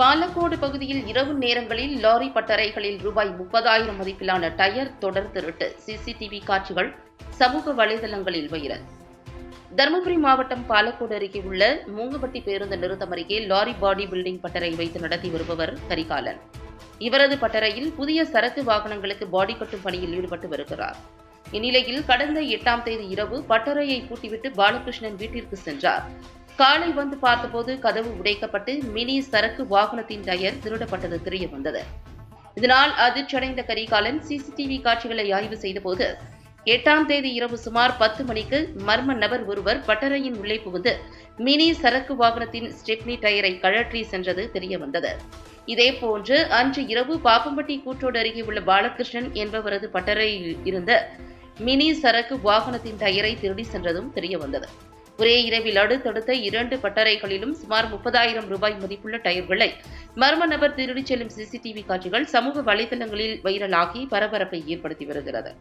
பாலக்கோடு பகுதியில் இரவு நேரங்களில் லாரி பட்டறைகளில் ரூபாய் முப்பதாயிரம் மதிப்பிலான டயர் தொடர் திருட்டு. சிசிடிவி காட்சிகள் சமூக வலைதளங்களில் வைரல் தருமபுரி மாவட்டம் பாலக்கோடு அருகே உள்ள மூங்குபட்டி பேருந்து நிறுத்தம் அருகே லாரி பாடி பில்டிங் பட்டறை வைத்து நடத்தி வருபவர் கரிகாலன். இவரது பட்டறையில் புதிய சரக்கு வாகனங்களுக்கு பாடி கட்டும் பணியில் ஈடுபட்டு வருகிறார். இந்நிலையில் கடந்த எட்டாம் தேதி இரவு பட்டறையை பூட்டிவிட்டு பாலகிருஷ்ணன் வீட்டிற்கு சென்றார். காலை வந்து பார்த்தபோது கதவு உடைக்கப்பட்டு மினி சரக்கு வாகனத்தின் டயர் திருடப்பட்டது தெரிய வந்தது. இதனால் அதிர்ச்சியடைந்த கரிகாலன் சிசிடிவி காட்சிகளை ஆய்வு செய்தபோது எட்டாம் தேதி இரவு சுமார் பத்து மணிக்கு மர்ம நபர் ஒருவர் பட்டறையின் உள்ளே புகுந்து மினி சரக்கு வாகனத்தின் ஸ்டெப்னி டயரை கழற்றி சென்றது தெரிய வந்தது. இதேபோன்று அன்று இரவு பாப்பம்பட்டி கூற்றோடு அருகே உள்ள பாலகிருஷ்ணன் என்பவரது பட்டறையில் இருந்த மினி சரக்கு வாகனத்தின் டயரை திருடி சென்றதும் தெரிய வந்தது. ஒரே இரவில் அடுத்தடுத்த இரண்டு பட்டறைகளிலும் சுமார் முப்பதாயிரம் ரூபாய் மதிப்புள்ள டயர்களை மர்ம நபர் திருடிச் செல்லும் சிசிடிவி காட்சிகள் சமூக வலைதளங்களில் வைரலாகி பரபரப்பை ஏற்படுத்தி வருகிறது.